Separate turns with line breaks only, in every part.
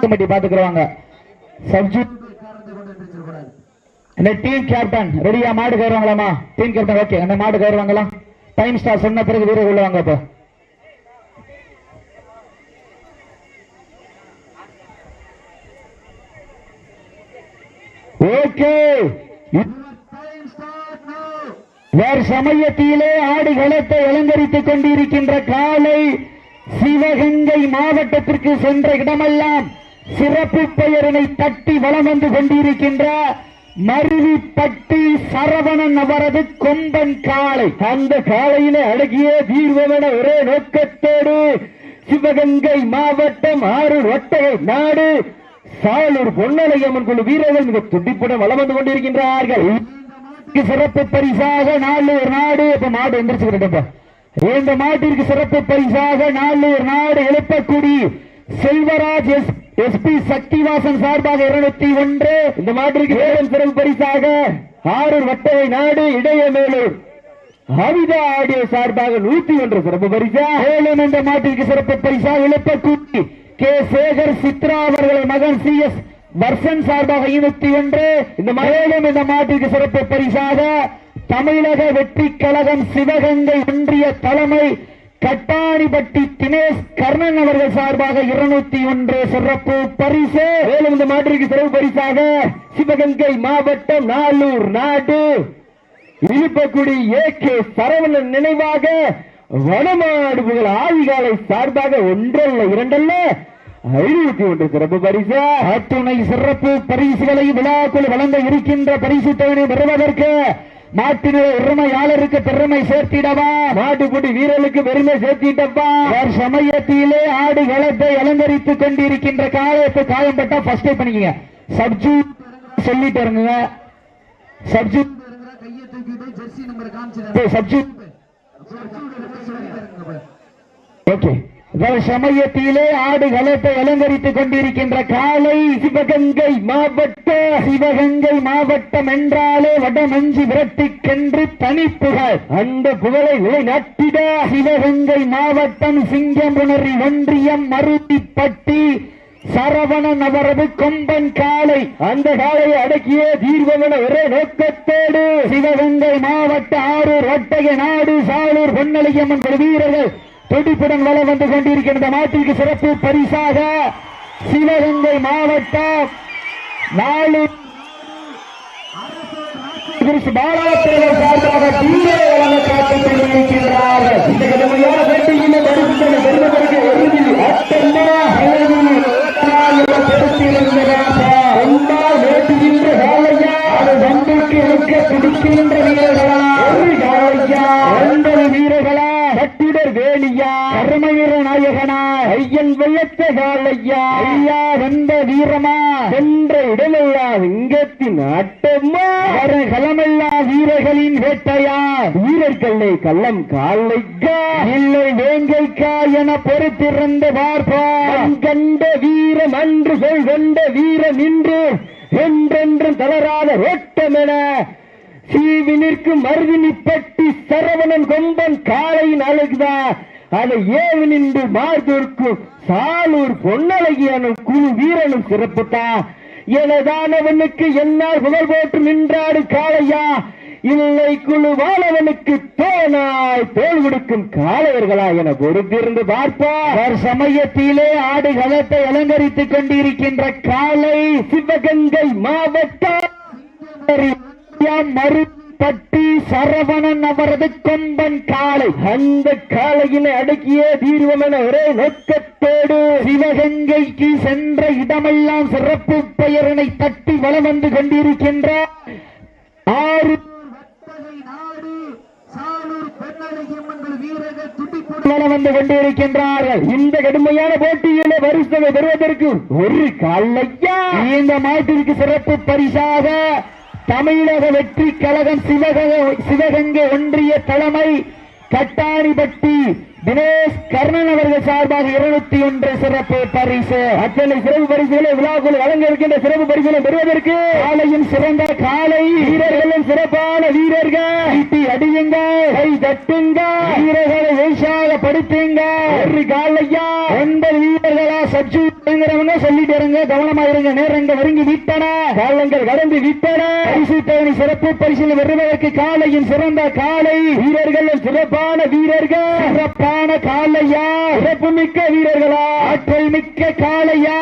Committee பாத்துக்கிறவாங்க சப்ஜூ
காரணத்தை கொண்டு வென்றிருக்கக்கூடாது
இந்த டீம் கேப்டன் ரெடியா மாடு கயிறுவாங்களாமா டீம் கேப்டன் ஓகே. அந்த மாடு கயிறுவாங்களா டைம் ஸ்டார் சொன்ன பிறகு வீரர் உள்ளவாங்க இப்போ ஓகே.
Time start no.
வேறு சமயத்திலே ஆடுகளத்தை அலங்கரித்துக் கொண்டிருக்கின்ற காலை சிவகங்கை மாவட்டத்திற்கு சென்ற இடமெல்லாம் சிறப்பு பெயரினை தட்டி வலம் வந்து கொண்டிருக்கின்ற மருவிப்பட்டி சரவணன் அவரது கொம்பன் காளை. அந்த காளையினை அடக்கிய தீர்வமென ஒரே நோக்கத்தோடு சிவகங்கை மாவட்டம் ஆறு ஒட்டகை நாடு சாலூர் பொன்னலையம்மன் குழு வீரர்கள் மிக துடிப்புடன் வளம் வந்து கொண்டிருக்கின்றார்கள். சிறப்பு பரிசாக நாலூர் நாடு இப்ப மாடு எந்திரிச்சுக்கிட்டு இந்த மாட்டிற்கு சிறப்பு பரிசாக நாலூர் நாடு எழுப்பக்குடி செல்வராஜ் எஸ் எஸ்பி சக்திவாசன் சார்பாக இருநூத்தி ஒன்று. இந்த மாட்டிற்கு வேலும் சிறப்பு பரிசாக ஆரூர் வட்டவை நாடு இடையமேலூர். அவிதா ஆடியோ சார்பாக நூத்தி ஒன்று சிறப்பு பரிசா. மேலும் இந்த மாட்டிற்கு சிறப்பு பரிசாக எழுப்பக்குடி கே. சேகர் சித்ரா அவர்களின் மகன் சி. எஸ். வர்ஷன் சார்பாக இருபத்தி ஒன்று. இந்த மேலும் இந்த மாட்டிற்கு சிறப்பு பரிசாக தமிழக வெற்றி கழகம் சிவகங்கை ஒன்றிய தலைமை கட்டாணிப்பட்டி தினேஷ் கர்ணன் அவர்கள் சார்பாக இருநூத்தி ஒன்று சிறப்பு பரிசு. மேலும் இந்த மாட்டிற்கு சிறப்பு பரிசாக சிவகங்கை மாவட்டம் நாலூர் நாடு. இழுப்பக்குடி ஏ கே சரவணன் நினைவாக வடமாடு புகழ் ஆதிகாலை சார்பாக ஒன்றல்ல இரண்டல்ல. ஐநூத்தி ஒன்று சிறப்பு பரிசு. அத்துணை சிறப்பு பரிசுகளை விழாக்குள் வழங்க இருக்கின்ற பரிசு தொகையை பெறுவதற்கு நாட்டின உரிமையாளருக்கு பெருமை சேர்த்திடவா? நாட்டுக்குடி வீரர்களுக்கு பெருமை சேர்த்திட்டப்பா சமயத்திலே ஆடு களத்தை அலங்கரித்துக் கொண்டிருக்கின்ற காயத்தை காயம்பட்டா ஃபர்ஸ்ட் பண்ணிக்கங்க. சப்ஜூ சொல்லிட்டு இருங்க சப்ஜூ சப்ஜூ ஓகே. சமயத்திலே ஆடு களத்தை அலங்கரித்துக் கொண்டிருக்கின்ற காலை சிவகங்கை மாவட்ட சிவகங்கை மாவட்டம் என்றாலே வடமஞ்சி விரட்டிக்கென்று தனிப்புகழ் அந்த புகழை நிலைநாட்டிட சிவகங்கை மாவட்டம் சிங்கம்புணரி ஒன்றியம் மருதிப்பட்டி சரவணன் அவரது கொம்பன் காளை அந்த காலையை அடக்கிய தீர்வமென ஒரே நோக்கத்தோடு சிவகங்கை மாவட்ட ஆரூர் ஒட்டகை நாடு சாலூர் பொன்னலியம்மன் குழு வீரர்கள் துடிப்புடன் வளம் வந்து கொண்டிருக்கின்ற நாட்டிற்கு சிறப்பு பரிசாக சிவகங்கை மாவட்டம் நாலு கிறிஸ்து சார்பாக தீவிர வழங்க ஒன்றால் வேட்டுகின்ற அது இருக்க துடிக்கின்ற ஒரு காலையா ஒன்பது வீரர்களா கட்டிடர் வேலியா கர்ம வீர நாயகனா ஐயன் வெள்ளத்த காலையா ஐயா வந்த வீரமா? சென்ற இடமெல்லா சிங்கத்தின் ஆட்டமா வர களமெல்லா வீரர்களின் வேட்டையா? வீரர்களே கள்ளம் காலைக்கா. இல்லை வேங்கைக்கா என பொறுத்திருந்த பார்ப்பா. கண் கண்ட வீரம் அன்று சொல் கொண்ட வீரம் இன்று என்றென்றும் தளராத ஓட்டமென சீவி நிற்கும் மருதினி பட்டி சரவணன் கொம்பன் காளையின் அழகுதா? அதை நின்று மார்தொர்க்கும் சாலூர் பொன்னழகியனும் குழு வீரனும் சிறப்புத்தா எனதானவனுக்கு என்னால் புகழ் போட்டு நின்றாடு காளையா. இல்லை குழு வாழவனுக்கு தோனாய் தோல் கொடுக்கும் காளையர்களா என பொறுத்திருந்து பார்ப்பார் சமயத்திலே ஆடு களத்தை அலங்கரித்துக் கொண்டிருக்கின்ற காளை சிவகங்கை மாவட்டம். மறுபட்டி சரவணன் அவரது கொம்பன் காளை. அந்த காளையினை அடக்கிய தீர்வம் என ஒரே நோக்கத்தோடு சிவகங்கைக்கு சென்ற இடமெல்லாம் சிறப்பு பெயரினை தட்டி வலம் வந்து கொண்டிருக்கின்ற ஆறு வந்து கொண்டிருக்கின்றார்கள். இந்த கடுமையான போட்டியிலே வரிசை பெறுவதற்கு ஒரு காலையா இந்த மாட்டிற்கு சிறப்பு பரிசாக தமிழக வெற்றி கழகம் சிவகங்கை சிவகங்கை ஒன்றிய தலைமை கட்டாணிப்பட்டி தினேஷ் கர்ணன் அவர்கள் சார்பாக இருநூத்தி ஒன்று சிறப்பு பரிசு. அத்தனை சிறப்பு பரிசுகளை விழாக்குள் வழங்க இருக்கின்ற சிறப்பு பரிசுகளை பெறுவதற்கு காலையும் சிறந்த காலை. வீரர்களும் சிறப்பான வீரர்கள். ஈட்டி அடியுங்க கை தட்டுங்க வீரர்களை உற்சாகப்படுத்துங்க ஒரு காலையா. ஒன்பது வீரர்களா சச்சு சொல்லிட்டு இருங்க கவனமா இருங்க. நேரங்கள் நெருங்கி விட்டன. காலங்கள் கடந்து விட்டன. பரிசு தேவை சிறப்பு பரிசில் வருவதற்கு காலையும் சிறந்த காலை. வீரர்களும் சிறப்பான வீரர்கள். சிறப்பான காலையா சிறப்பு மிக்க வீரர்களா? ஆற்றல் மிக்க காளையா?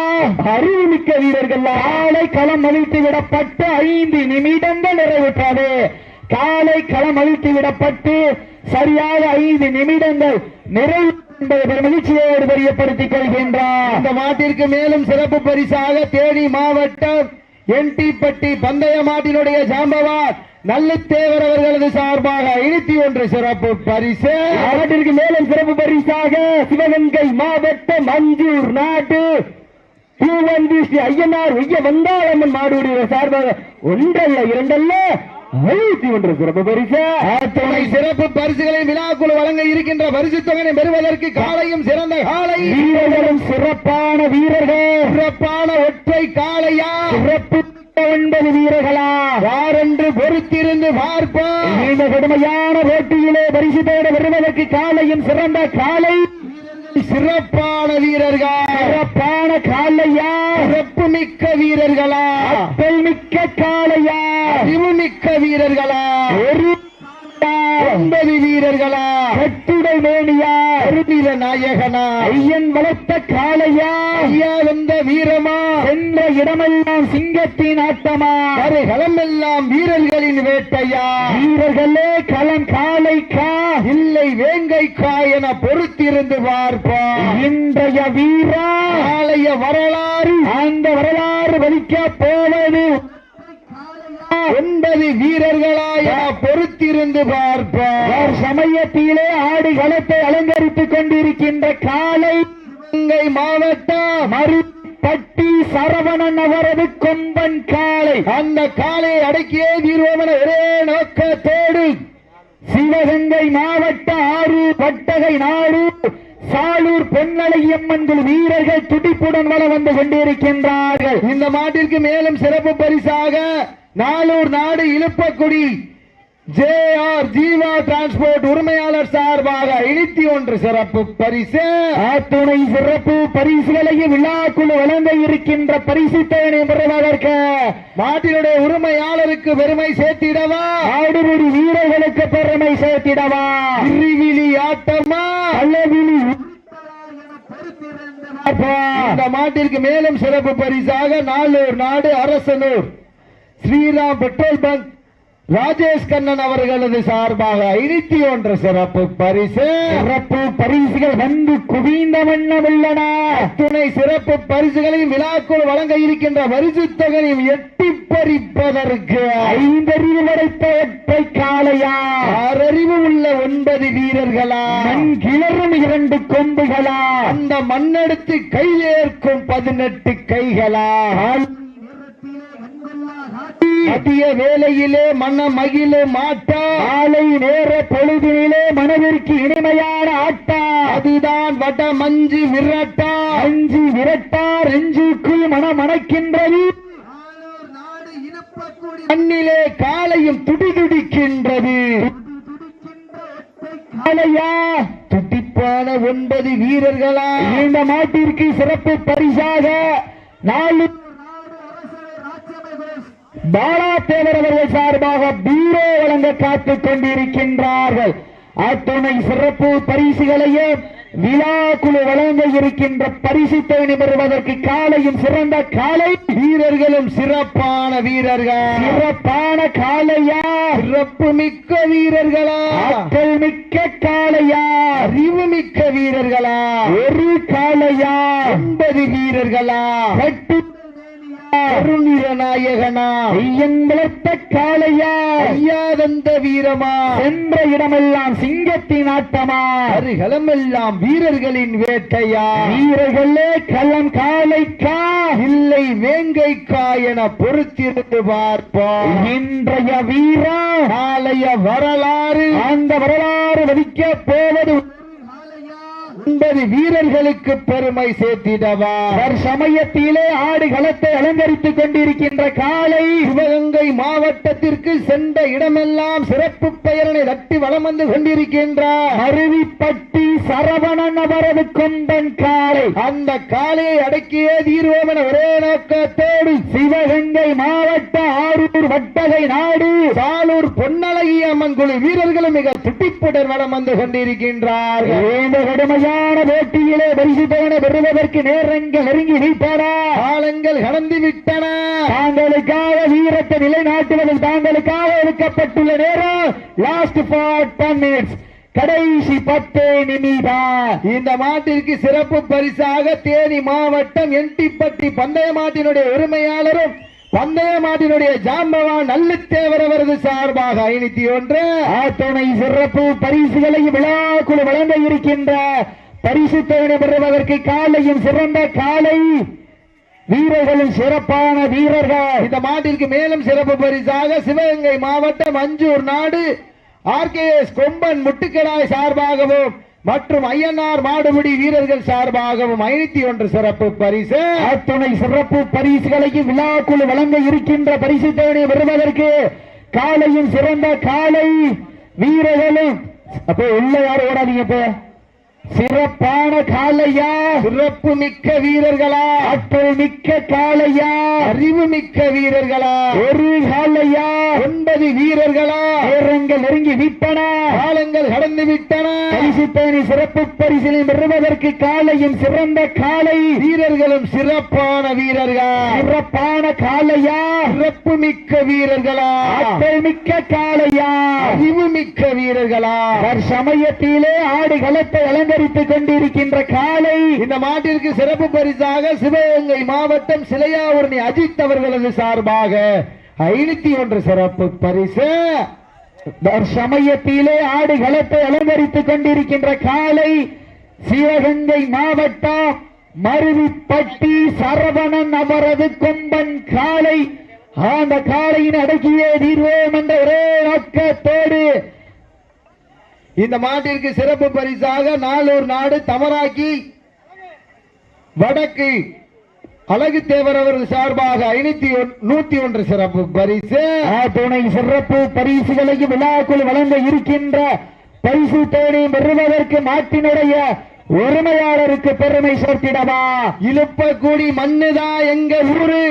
அறிவு மிக்க வீரர்களா? காலை களம் அழித்து விடப்பட்ட ஐந்து நிமிடங்கள் நிறைவுற்றது. காலை களம் அழித்து விடப்பட்டு சரியாக ஐந்து நிமிடங்கள் நிறைவு மகிழ்ச்சியோடு தெரியப்படுத்திக் கொள்கின்றார்.
இந்த மாட்டிற்கு மேலும் சிறப்பு பரிசாக தேனி மாவட்டம் என்டிப்பட்டி பந்தய மாட்டினுடைய ஜாம்பவான் நல்லத்தேவர் அவர்களது சார்பாக இழுத்தி ஒன்று சிறப்பு பரிசு.
அவற்றிற்கு மேலும் சிறப்பு பரிசாக சிவகங்கை மாவட்டம் மஞ்சூர் நாட்டு பூவந்தி ஸ்ரீ ஐயனார் உய்ய வந்தாளம்மன் மாடுடைய சார்பாக ஒன்றல்ல இரண்டல்ல. ஒன்று சிறப்பு பரிசு.
துணை சிறப்பு பரிசுகளை விழாக்குழு வழங்க இருக்கின்ற பரிசு தொகையை பெறுவதற்கு காலையும் சிறந்த காலை.
வீரர்களும் சிறப்பான வீரர்கள்.
சிறப்பான ஒற்றை காளையா?
சிறப்பு ஒன்பது வீரர்களா?
யாரென்று பொறுத்திருந்து பார்ப்போம்.
இந்த கடுமையான போட்டியிலே பரிசு தேட வருவதற்கு காலையும் சிறந்த காலை.
சிறப்பான வீரர்கள்.
சிறப்பான காலையா
சிறப்பு மிக்க வீரர்களா
மிக்க காளையா?
அறிவு மிக்க வீரர்களா?
ஒரு
ஒன்பது வீரர்களா?
கட்டுடை மேனியா?
அருநில நாயகனா?
ஐயன் வளர்த்த காளையா?
ஐயா வந்த வீரமா?
சென்ற இடமெல்லாம் சிங்கத்தின் ஆட்டமா?
களம் எல்லாம் வீரர்களின் வேட்டையா?
வீரர்களே களம் காளைக்கா?
இல்லை வேங்கைக்கா என பொறுத்திருந்து பார்ப்போம்
இன்றைய வீரா?
நாளைய வரலாறு.
அந்த வரலாறு வலிக்க போவது
ஒன்பது வீரர்களா என பொறுத்திருந்து பார்ப்போம்.
ஓர் சமயத்திலே ஆடு களத்தை அலங்கரித்துக் கொண்டிருக்கின்ற காலை
வேங்கை மாவட்டம்
மறுபட்டி சரவணன் அவரது கொம்பன் காளை
அந்த காலை அடக்கியே தீர்வோம் என ஒரே நோக்கத்தோடு.
சிவகங்கை மாவட்ட ஆறு பட்டகை நாடு சாலூர் பொன்னலையம்மன் குழு வீரர்கள் துடிப்புடன் வள வந்து கொண்டிருக்கின்றார்கள்.
இந்த மாட்டிற்கு மேலும் சிறப்பு பரிசாக நாளூர் நாடு Izhuppakkudi. J R Jeeva transport உரிமையாளர் சார்பாக இனித்தி ஒன்று சிறப்பு பரிசு.
அத்துணை சிறப்பு பரிசுகளையும் விழாக்குழு வழங்க இருக்கின்ற பரிசு தேனை பெறுவதற்கு
மாட்டினுடைய உரிமையாளருக்கு பெருமை சேர்த்திடவா?
ஆடுபடி வீரர்களுக்கு பெருமை சேர்த்திடவா?
திருவிழி ஆட்டமா?
அல்லவிழி
இந்த மாட்டிற்கு மேலும் சிறப்பு பரிசாக நாளூர் நாடு Arasanur. Sriram petrol bunk. Rajesh Kannan அவர்களது சார்பாக இனித்தி ஒன்று சிறப்பு பரிசு.
சிறப்பு பரிசுகள் வந்து குவிந்த வண்ணம் உள்ளன.
துணை சிறப்பு பரிசுகளையும் விழாக்குள் வழங்க இருக்கின்ற பரிசு தொகையும் எட்டி பறிப்பதற்கு.
ஐந்தறிவு படைத்த ஒற்றை காளையா
ஆறறிவு உள்ள ஒன்பது வீரர்களா?
மண் கிளறும் இரண்டு கொம்புகளா?
அந்த மண்ணெடுத்து கையேற்கும் பதினெட்டு கைகளா? மதிய வேளையிலே மன மகிழ மாட்டா.
காலை நேர பொழுதினிலே மனதிற்கு இனிமையான ஆட்டா.
அதுதான் வட மஞ்சு விரட்டா
அஞ்சு விரட்டா ரெஞ்சுக்குள் மனம் மணக்கின்றது
மண்ணிலே காலையும் துடிதுடிக்கின்றது.
காளையா?
துடிப்பான ஒன்பது வீரர்களா?
இந்த மாட்டிற்கு சிறப்பு பரிசாக நாலு பாலா தேவர் அவர்கள் சார்பாக பீரோ வழங்க காத்துக் கொண்டிருக்கின்றார்கள். அத்துணை சிறப்பு பரிசுகளையும் விழா குழு வழங்க இருக்கின்ற பரிசு தேனி பெறுவதற்கு காலையும் சிறந்த காலை
வீரர்களும் சிறப்பான வீரர்கள்.
சிறப்பான காளையா.
சிறப்பு மிக்க வீரர்களா.
ஆற்றல் மிக்க காளையா.
அறிவு மிக்க வீரர்களா.
ஒரு காளையா.
ஒன்பது வீரர்களா.
கட்டு
கருநிற நாயகனா
ஐயன் வளர்த்த காளையா?
ஐயாதந்த வீரமா?
சென்ற இடமெல்லாம் சிங்கத்தின் ஆட்டமா?
அருகலம் எல்லாம் வீரர்களின் வேட்டையா?
வீரர்களே களம் காளைக்கா?
இல்லை வேங்கைக்கா என பொறுத்திருந்து பார்ப்போம்.
இன்றைய வீரா
நாளைய வரலாறு.
அந்த வரலாறு வதிக்க போவது
ஒன்பது வீரர்களுக்கு பெருமை சேர்த்திடவா.
சமயத்திலே ஆடு களத்தை அலங்கரித்துக் கொண்டிருக்கின்ற காலை
சிவகங்கை மாவட்டத்திற்கு சென்ற இடமெல்லாம் சிறப்பு பெயரனை தட்டி வளம் வந்து கொண்டிருக்கின்றார்.
அருவிப்பட்டி சரவணன் அவரது கொண்டன் காலை
அந்த காலையை அடக்கியே தீர்வோம் என ஒரே நோக்கத்தோடு
சிவகங்கை வட்டகை நாடு.
சாலூர் பொன்னழகி அம்மன் குழு வீரர்களும் மிக துட்டிப்புடன் வலம் வந்து கொண்டிருக்கின்றார்கள்.
இந்த கடுமையான போட்டியிலே பரிசுத்தவனை பெறுவதற்கு நேரங்கள் நெருங்கி விட்டன
காலங்கள் கடந்து விட்டன.
தாங்களுக்காக வீரத்தை நிலைநாட்டுவதில் தாங்களுக்காக ஒதுக்கப்பட்டுள்ள நேரம். லாஸ்ட் ஃபார் டென் மினிட்ஸ் கடைசி பத்து நிமிடம்.
இந்த மாட்டிற்கு சிறப்பு பரிசாக தேனி மாவட்டம் என்டிப்பட்டி பந்தய மாட்டினுடைய உரிமையாளரும் பந்தய மாட்டினுடைய ஜாம்பவான் நல்லத்தேவர் அவரது சார்பாக ஐநூத்தி ஒன்று.
ஆத்துணை சிறப்பு பரிசுகளை விழாக்குழு வழங்க இருக்கின்ற பரிசு தொகை பெறுவதற்கு காலையும் சிறந்த காலை. வீரர்களும் சிறப்பான வீரர்கள்.
இந்த மாட்டிற்கு மேலும் சிறப்பு பரிசாக சிவகங்கை மாவட்டம் அஞ்சூர் நாடு ஆர்கேஎஸ் கொம்பன் முட்டுக்கடாய் சார்பாகவும் மற்றும் ஐயனார் மாடுபிடி வீரர்கள் சார்பாகவும் ஐநூத்தி ஒன்று சிறப்பு பரிசு.
அத்துணை சிறப்பு பரிசுகளையும் விழாக்குழு வழங்க இருக்கின்ற பரிசு தொகை பெறுவதற்கு காலையும் சிறந்த காலை வீரர்களும் அப்போ உள்ள யாரும் ஓடாதீங்க இப்ப? சிறப்பான காலையா?
சிறப்பு மிக்க வீரர்களா?
ஆற்றல் மிக்க காளையா
அறிவு மிக்க வீரர்களா?
ஒரு காளையா
ஒன்பது வீரர்களா?
நேரங்கள் நெருங்கி விட்டன.
காலங்கள் கடந்து விட்டன.
பரிசு பேணி சிறப்பு பரிசினை பெறுவதற்கு காளையும் சிறந்த காளை
வீரர்களும் சிறப்பான வீரர்கள்?
சிறப்பான காளையா
சிறப்பு மிக்க வீரர்களா?
ஆற்றல் மிக்க காளையா
அறிவு மிக்க வீரர்களா?
சமயத்திலே ஆடு களத்தை அலங்கரித்துக் கொண்டிருக்கின்ற காளை
இந்த மாட்டிற்கு சிறப்பு பரிசாக சிவகங்கை மாவட்டம் சிலையாவூர்ணி அஜித் அவர்களது சார்பாக ஐநூத்தி ஒன்று சிறப்பு பரிசு.
சமயத்திலே ஆடு களத்தை அலங்கரித்துக் கொண்டிருக்கின்ற காலை சிவகங்கை மாவட்டம் மருவிப்பட்டி சரவணன் அவரது கொம்பன் காலை. அந்த காலையின் அடக்கியே தீர்வோம் என்ற ஒரே நோக்கத்தோடு
இந்த மாட்டிற்கு சிறப்பு பரிசாக நாளூர் நாடு தமராக்கி வடக்கு அழகு தேவர் அவரது சார்பாக ஐநூத்தி நூத்தி ஒன்று சிறப்பு பரிசு.
துணை சிறப்பு பரிசுகளையும் விழாக்குள் வழங்க இருக்கின்ற பரிசு தேடி பெறுவதற்கு நாட்டினுடைய உரிமையாளருக்கு பெருமை சேர்த்திடவா?
இழுப்பக்குடி மண்ணுதா எங்க ஊரு?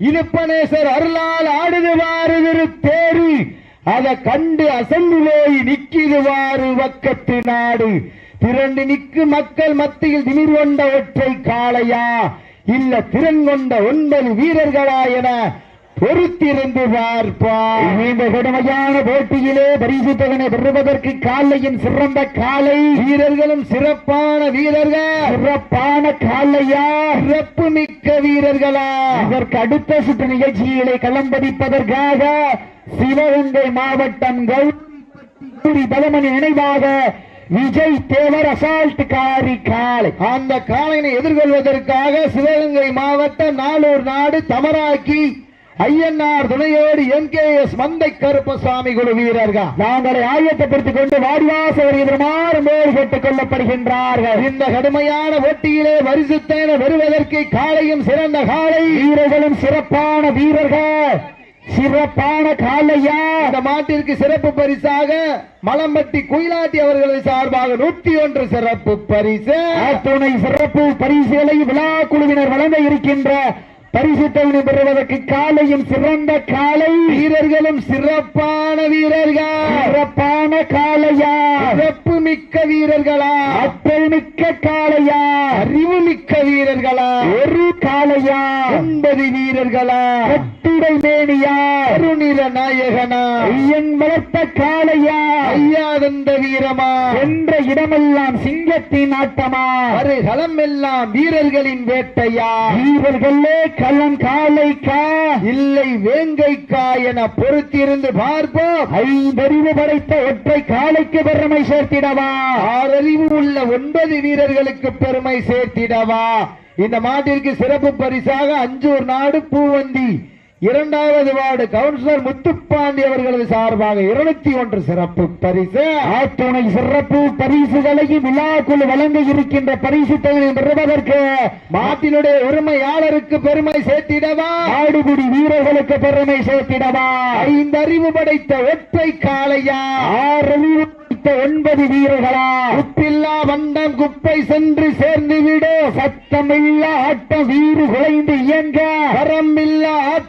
இழுப்பனேசர் அருளால் ஆடுதுவாரு திரு தேரு. அத கண்டு அசந்து போய் நிக்கிதுவாரு வக்கத்து நாடு. திரண்டு நிக்கு மக்கள் மத்தியில் திமிர் கொண்ட ஒற்றை காளையா? இல்ல திறன் கொண்ட ஒன்பது வீரர்களா என பொறுத்திருந்து பார்ப்பார்.
இந்த கடுமையான போட்டியிலே பரிசு தொகனை பெறுவதற்கு காலையும் சிறந்த காலை.
வீரர்களும் சிறப்பான வீரர்கள்.
சிறப்பான காலையா?
சிறப்பு மிக்க வீரர்களா?
இதற்கு அடுத்த சுற்று நிகழ்ச்சியிலே களம்பதிப்பதற்காக சிவகங்கை மாவட்டம் கௌரி பலமணி நினைவாக விஜய் தேவர் அசால்ட் காரி காலை
அந்த காளையினை எதிர்கொள்வதற்காக சிவகங்கை மாவட்டம் நாளூர் நாடு தமராக்கி ஐயன்னார் துணையோடு M K S Manthai Karuppasamy குழு வீரர்கள்.
நாங்களை ஆயத்தப்படுத்திக் கொண்டு வாடிவாச வருமாறு மேல் கேட்டுக் கொள்ளப்படுகின்றார்கள்.
இந்த கடுமையான போட்டியிலே பரிசுத்தேன பெறுவதற்கு காளையும் சிறந்த காளை.
வீரர்களும் சிறப்பான வீரர்கள். சிறப்பான காலையா
இந்த மாட்டிற்கு சிறப்பு பரிசாக மலம்பட்டி குயிலாட்டி அவர்களது சார்பாக நூற்றி ஒன்று சிறப்பு பரிசு.
துணை சிறப்பு பரிசுகளை விழா குழுவினர் வழங்க இருக்கின்ற பரிசு தொகுதி பெறுவதற்கு காலையும் சிறந்த காலை.
வீரர்களும் சிறப்பான வீரர்கள்.
சிறப்பான காலையா.
சிறப்பு மிக்க வீரர்களா.
அற்றல் மிக்க காலையா.
அறிவு மிக்க வீரர்களா.
ஒரு காலையா.
ஒன்பது வீரர்களா.
கட்டுடை மேனியா.
கருநிற நாயகனா.
ஐயன் வளர்த்த காலையா.
ஐயாதந்த வீரமா.
என்ற இடமெல்லாம் சிங்கத்தின் ஆட்டமா.
களம் எல்லாம் வீரர்களின் வேட்டையா.
வீரர்களே கள்ளன் காலைக்கா
இல்லை வேங்கைக்கா என பொறுத்திருந்து பார்ப்போம்.
ஐந்தறிவு படைத்த ஒற்றை காலைக்கு பெருமை சேர்த்திடவா?
ஆறறிவு உள்ள ஒன்பது வீரர்களுக்கு பெருமை சேர்த்திடவா? இந்த மாட்டிற்கு சிறப்பு பரிசாக அஞ்சூர் நாடு பூவந்தி. இரண்டாவது வார்டு கவுன்சிலர் முத்துப்பாண்டி அவர்களது சார்பாக இருநூத்தி ஒன்று சிறப்பு பரிசு.
ஆத்துணை சிறப்பு பரிசுகளையும் விழாக்குழு வழங்க இருக்கின்ற பரிசு தொகையை பெறுவதற்கு
மாட்டினுடைய உரிமையாளருக்கு பெருமை சேர்த்திடவா?
ஆடுகுடி வீரர்களுக்கு பெருமை சேர்த்திடவா?
ஐந்தறிவு படைத்த ஒற்றை காளையா?
ஆறு ஒன்பது வீரர்களா?
உப்பில்லா வண்டம் குப்பை சென்று சேர்ந்து விடு.
சத்தமில்ல ஆட்டம் வீறு குலைந்து இயங்க.
வரமில்லா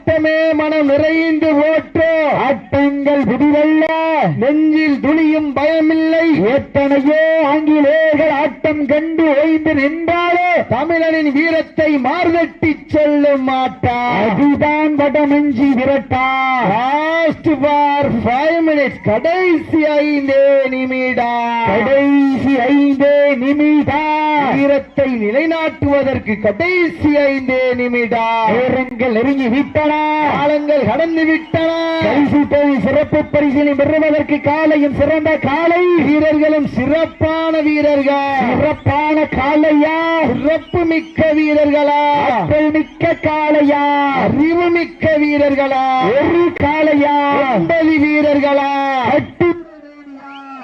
ஆட்டமே மனம் நிறைந்து ஓட்டு.
ஆட்டங்கள் விதிவல்ல.
நெஞ்சில் துளியும் பயமில்லை.
எத்தனையோ ஆங்கிலேயர்கள் ஆட்டம் கண்டு ஓய்ந்து நின்றாலே
தமிழனின் வீரத்தை மார்தட்டி சொல்லும் மாட்டா.
அதுதான் வடமஞ்சி விரட்டா.
லாஸ்ட் ஃபார் ஃபைவ் மினிட்ஸ் கடைசி ஐந்தே நிமிடா.
கடைசி ஐந்தே நிமிடா.
வீரத்தை நிலைநாட்டுவதற்கு கடைசி ஐந்தே நிமிடா.
நேரங்கள் நெருங்கி விட்டன.
காலங்கள் கடந்து விட்டன.
பரிசு தொகை சிறப்பு பரிசினை பெறுவதற்கு காலையும் சிறந்த காலை
வீரர்களும் சிறப்பான வீரர்கள்.
சிறப்பான காலையா?
சிறப்பு மிக்க வீரர்களா?
ஆற்றல் மிக்க காளையா
அறிவு மிக்க வீரர்களா?
ஒரு
ஒன்பது வீரர்களா?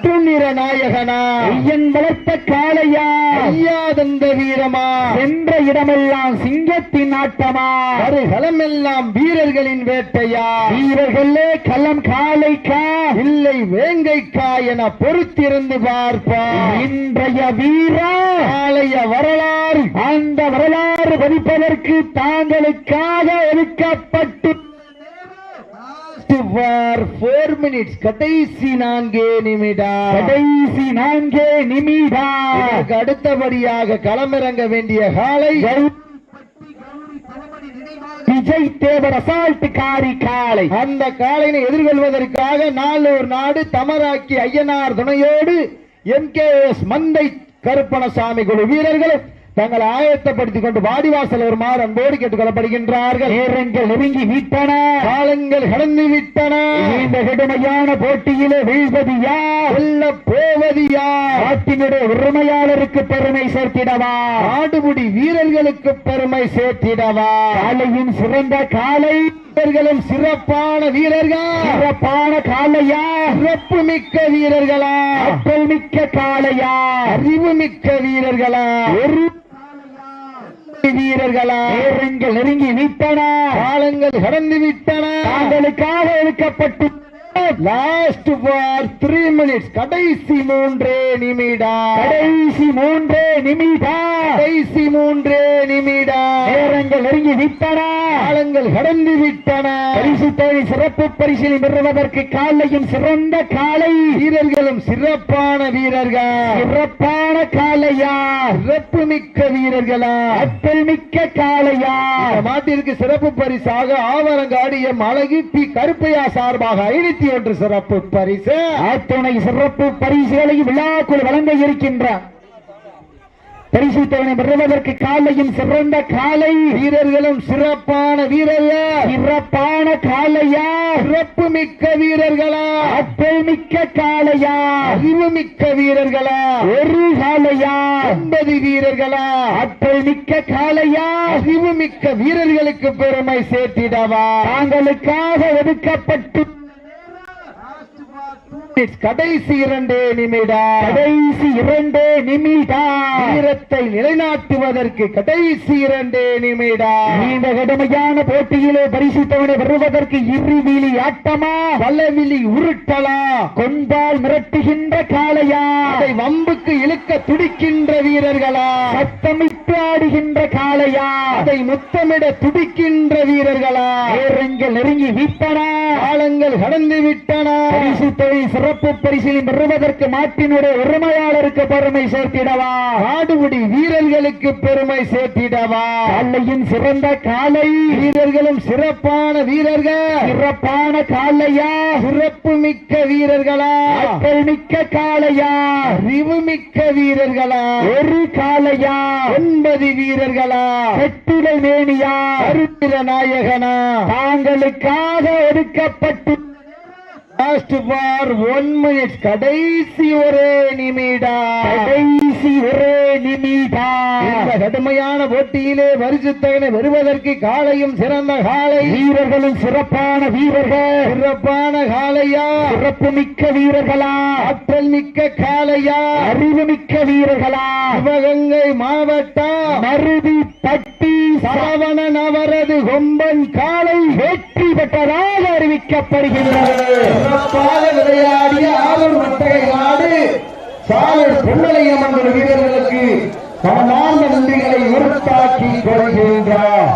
அட்டு
நிற நாயகனா?
ஐயன் வளர்த்த காளையா?
ஐயாதந்த வீரமா?
சென்ற இடமெல்லாம் சிங்கத்தின் ஆட்டமா?
வருகளமெல்லாம் வீரர்களின் வேட்டையா?
வீரர்களே களம் காளைக்கா?
இல்லை வேங்கைக்கா என பொறுத்திருந்து பார்ப்போம்
இன்றைய வீரா?
நாளைய வரலாறு.
அந்த வரலாறு பதிப்பதற்கு தாங்களுக்காக ஒதுக்கப்பட்டு
ஃபார் ஃபோர் மினிட்ஸ் கடைசி நான்கே நிமிடம்.
கடைசி நான்கே நிமிடா
இதற்கு அடுத்தபடியாக களமிறங்க வேண்டிய காலை.
விஜய் தேவர் அசால்ட் காரி காளை
அந்த காலையினை எதிர்கொள்வதற்காக நாளூர் நாடு தமராக்கி ஐயனார் துணையோடு எம் கே எஸ் மந்தை கருப்பணசாமி குழு வீரர்களும் தங்களை ஆயத்தப்படுத்திக் கொண்டு வாடிவாசல் வருமாறு அன்போடு கேட்டுக்கொள்ளப்படுகின்றார்கள்.
நேரங்கள் நெருங்கி விட்டன.
காலங்கள் கடந்து விட்டன.
இந்த கடுமையான போட்டியிலே வீழ்வது யார்?
வெல்ல போவது யார்?
நாட்டினுடைய உரிமையாளருக்கு பெருமை சேர்த்திடவா?
ஆடுபுடி வீரர்களுக்கு பெருமை சேர்த்திடவா?
காலையின் சிறந்த காலை
வீரர்களும் சிறப்பான வீரர்கள்.
சிறப்பான காளையா?
சிறப்பு மிக்க வீரர்களா?
ஆற்றல் மிக்க காளையா?
அறிவு மிக்க வீரர்களா?
ஒரு
வீரர்களா?
நேரங்கள் நெருங்கி விட்டன
காலங்கள் கடந்து விட்டன.
தாங்களுக்காக ஒதுக்கப்பட்டு
லாஸ்ட் ஃபார் த்ரீ மினிட்ஸ் கடைசி மூன்றே நிமிடம்
கடைசி மூன்றே நிமிடா.
கடைசி மூன்றே நிமிடம்
நேரங்கள் நெருங்கி விட்டன.
காலங்கள் கடந்து விட்டன.
பரிசு தொகை சிறப்பு பரிசினை பெறுவதற்கு காலையும் சிறந்த காலை.
வீரர்களும் சிறப்பான வீரர்கள்.
சிறப்பான காளையா
சிறப்பு மிக்க வீரர்களா?
ஆற்றல் மிக்க
இந்த மாட்டிற்கு சிறப்பு பரிசாக ஆவரங்காடு எம் அழகு பி கருப்பையா சார்பாக ஐநூத்தி ஒன்று சிறப்பு பரிசு.
ஆத்துணை சிறப்பு பரிசுகளை விழாக்குள் வழங்க இருக்கின்ற பரிசு பெறுவதற்கு காலையும் சிறந்த காலை.
வீரர்களும் சிறப்பான வீரர்கள்.
சிறப்பான காளையா
சிறப்பு மிக்க வீரர்களா.
ஆற்றல் மிக்க காளையா
அறிவு மிக்க வீரர்களா.
ஒரு காளையா
ஒன்பது வீரர்களா.
ஆற்றல் மிக்க காளையா
அறிவு மிக்க வீரர்களுக்கு பெருமை சேர்த்திடவா?
தாங்களுக்காக ஒதுக்கப்பட்டு
கடைசி இரண்டே நிமிடம்.
கடைசி இரண்டே நிமிடா
வீரத்தை நிலைநாட்டுவதற்கு கடைசி இரண்டே நிமிடம்.
நீண்ட கடுமையான போட்டியிலே பரிசு தொகை பெறுவதற்கு இருவிழி ஆட்டமா?
பலவிழி உருட்டலா?
கொண்டால் மிரட்டுகின்ற காளையா?
அதை வம்புக்கு இழுக்க துடிக்கின்ற வீரர்களா?
சத்தமிட்டு ஆடுகின்ற காளையா?
அதை முத்தமிட துடிக்கின்ற வீரர்களா?
நேரங்கள் நெருங்கி விட்டன
காலங்கள் கடந்து விட்டன
தொகை சிறப்பு பரிசினை பெறுவதற்கு மாட்டினுடைய உரிமையாளருக்கு பெருமை சேர்த்திடவா?
ஆடுபுடி வீரர்களுக்கு பெருமை சேர்த்திடவா?
காளையின் சிறந்த காளை
வீரர்களும் சிறப்பான வீரர்கள்.
சிறப்பான காளையா
சிறப்பு மிக்க வீரர்களா?
ஆற்றல் மிக்க காளையா
அறிவு மிக்க வீரர்களா?
ஒரு காளையா
ஒன்பது வீரர்களா?
செட்டிலை மேனியா
அருத்திர நாயகனா?
தாங்களுக்காக ஒதுக்கப்பட்டு
லாஸ்ட் பார் ஒன் மினிட் கடைசி ஒரே நிமிடம்.
கடைசி ஒரே நிமிடம்.
கடுமையான போட்டியிலே பரிசுத்தகனை பெறுவதற்கு காளையும் சிறந்த காளை
வீரர்களும் சிறப்பான வீரர்கள்.
சிறப்பான காளையா
சிறப்பு மிக்க வீரர்களா?
ஆற்றல் மிக்க காளையா
அறிவு மிக்க வீரர்களா?
சிவகங்கை மாவட்டம்
மருதி பட்டி
சரவணன் அவரது கொம்பன் காளை
வெற்றி பெற்றதாக அறிவிக்கப்படுகின்றது.
சிறப்பாக விளையாடிய ஆரூர் மட்டகை நாடு. சாலர் பொன்னலையம்மன் வீரர்களுக்கு மனமார்ந்த நன்றிகளை உறுத்தாக்கி கொள்கின்றார்.